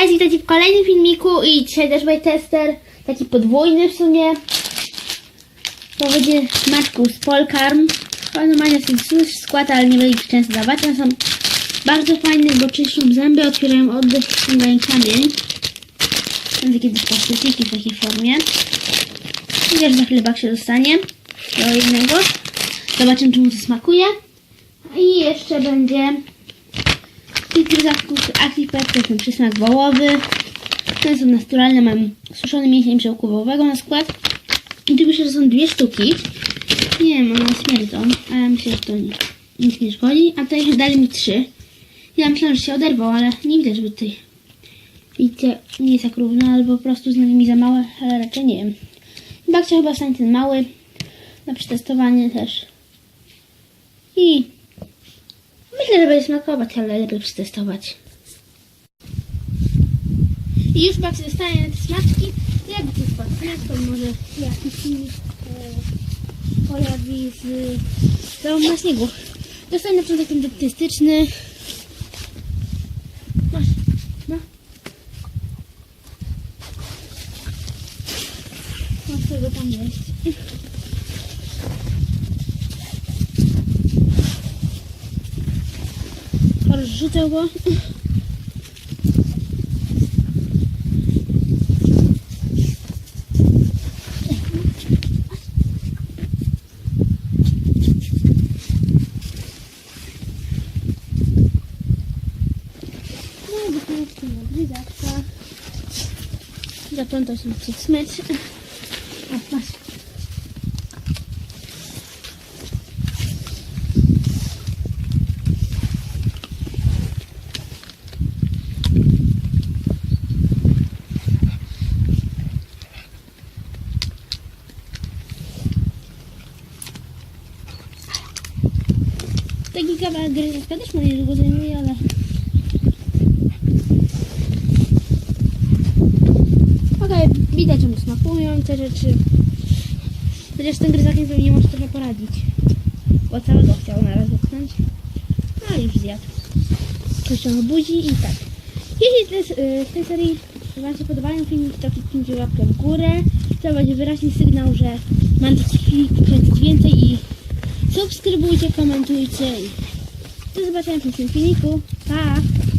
Cześć, witajcie w kolejnym filmiku i dzisiaj też będzie tester, taki podwójny w sumie. To będzie smaczków z Polkarm. Chyba normalnie ten skład, ale nie będę ich często dawać. One są bardzo fajne, bo czyszczą zęby, otwierają oddech i ściągają kamień. Są takie dyspozycyjki w takiej formie. I wiesz, za chwilę bak się dostanie do jednego. Zobaczymy, czemu to smakuje. I jeszcze będzie Filtr zakupów Active Pet to ten przysmak wołowy. One są naturalne, mam suszony mięsień przełkowego na skład. I tu pisze, że są dwie sztuki. Nie wiem, one śmierdzą, ale myślę, że to nic nie szkodzi. A tutaj dali mi trzy. Ja myślałam, że się oderwał, ale nie widać, żeby tutaj widzicie, nie jest tak równo, albo po prostu znali mi za małe, ale raczej nie wiem. Bakcia chyba stanie ten mały na przetestowanie też. I Myślę, że będzie smakować, ale lepiej przetestować. I już dostanie na te smaczki. Jak to smakuje, to może jakiś filmik e, pojawi z całą na śniegu. Dostaję na początek ten dentystyczny. Masz, no. Masz tego tam jeść. Gryzaczka. Zaplątał się przed smycz. O, masz. Taki kawałek gryzaczka też mnie długo zajmuje, ale... Okej, widać czemu smakują te rzeczy. Chociaż ten gryzakiem nie może trochę poradzić. Bo całego chciał naraz dotknąć. No już zjadł. Kością buzi i tak. Jeśli te, y, tej serii Wam się podobają filmiki, to kliknijcie łapkę w górę. To będzie wyraźny sygnał, że mam takich filmików więcej i subskrybujcie, komentujcie i do zobaczenia w następnym filmiku. Pa!